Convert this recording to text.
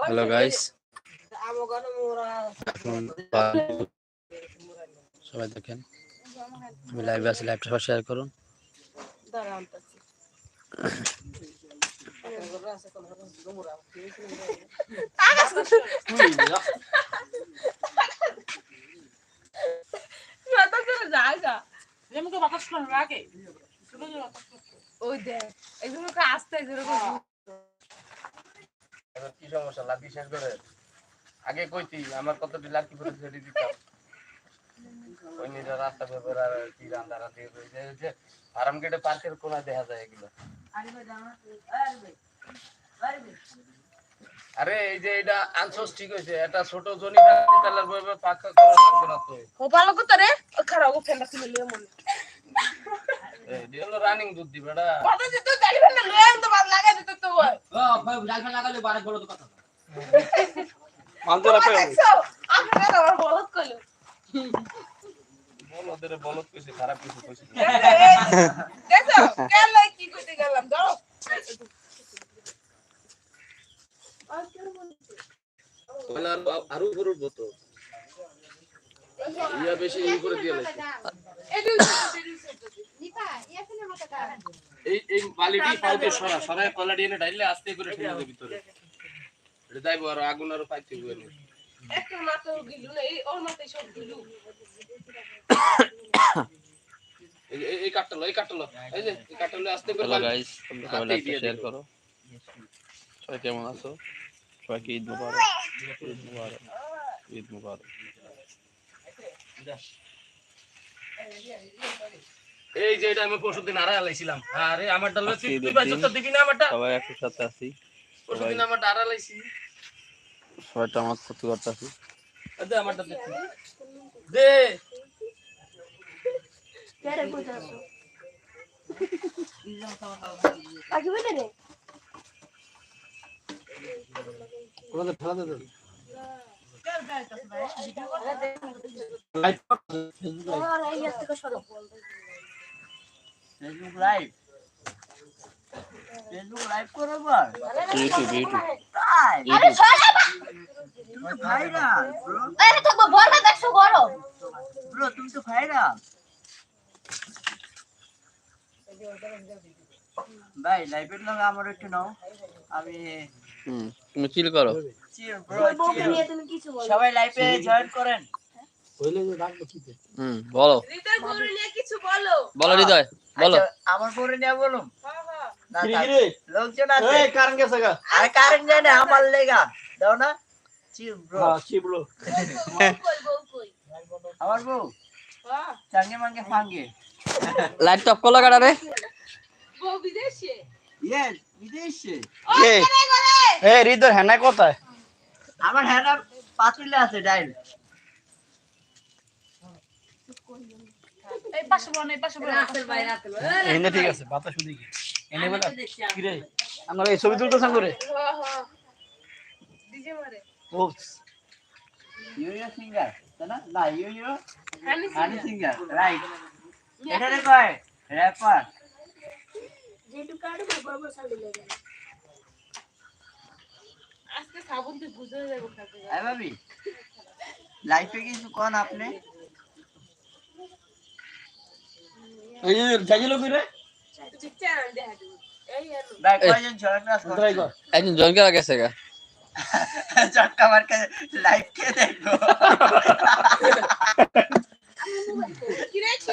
Hello guys সবাই দেখেন। আমি লাইভে আছি। লাইভটা সবাই শেয়ার করুন। ওই দেখ এগুলো আসতে এগুলো এবার কি সমস্যা? শেষ করে? আগে কইতি আমার কতটি লাঠি করে ছেড়ে দিতাম। ওই নিজে রাস্তা পেপার আর কি রান্না যে- যে ফার্ম গেটে পার্কের কোনায় দেখা যায় এগুলো। আরে এই যে এটা আনসোস ঠিক হয়েছে। এটা ছোট জনি তালার বইবে পাকা করা লাগবে না তো। ভালো কথা রে। খারাপ ফেন্ডা ছিল লিয়ে মনে এটি হলো রানিং দুধ দিবে এটা। কথা দিতে গাড়ি ফেন্ডা লিয়ে তো বাদ লাগা দিতে তো দেখছ? আপনারা আমার বলত কইলো। বলদের বলত কইছে খারাপ কিছু কইছে। দেখছ? কেন কি কইতে গেলাম দাও ওলা আরও উপর ইয়া বেশি ই করে দিয়ে লাগছে এই এই বালিটি পাইতে সরা সরা কলাডি এনে ডাইলে আস্তে করে ঠেলে দেবে ভিতরে। এটা দাইবো আর আগুন আর পাইতে হবে না একটা মাত্র গিলু না এই ওর মাথায় সব গিলু। এই এই- এই কাটলো এই কাটলো এই যে কাটলো আস্তে করে হ্যালো গাইস তোমরা সবাই শেয়ার করো। সবাই কেমন আছো? সবাইকে ঈদ মুবারক। ঈদ মুবারক। ঈদ মুবারক। এই যে এটা আমি পরশুদিন আড়াই আলাইছিলাম। আরে আমার ডাল তুই দিন। তো দিবি না আমারটা? সবাই একসাথে সাথে আছি পরশুদিন আমার আড়াই আলাইছি। সবাই তো আমার ক্ষতি করতেছি। দে আমারটা দে। দে। কোথায় ফেলা দে দে light Facebook live Facebook live করো বল ইউটিউব ইউটিউব তাই ইউটিউব তুমি তো ভাইরাল ব্রো আরে থাকব বলটা দেখছ বড় ব্রো তুমি তো ভাইরাল ভাই লাইভের লগে আমার একটু নাও। আমি হুম। তুমি চিল করো। সবাই লাইভে জয়েন করেন। হইলে যে রাখব কি তে? হুম বলো। রিতার গরু নিয়ে কিছু বলো। বলো হৃদয় বলো। আচ্ছা, আমার পরে নিয়ে বলুম হ্যাঁ হ্যাঁ? লোকজন আছে। গেছে গা। আরে আমার লেগা। দাও না। ব্রো হ্যাঁ আমার বউ? হ্যাঁ। চাঙ্গে মাঙ্গে ফাঙ্গে। লাইট টপ করল কাটা রে? বউ বিদেশে? এ হৃদয় হ্যাঁ কোথায়? আমার হ্যাঁ পাতুলে আছে ডাইল। এই ঠিক আছে বাতাস এনে বলা আমরা ছবি করে? সিঙ্গার তাই না? না union honey honey singer right এটা রে কয়? র্যাপার লাইফে কিছু কন আপনি? একজন জনকে লাগাইছে গা। জটকা মার্কে লাইভ কে দেখব। কি রে কি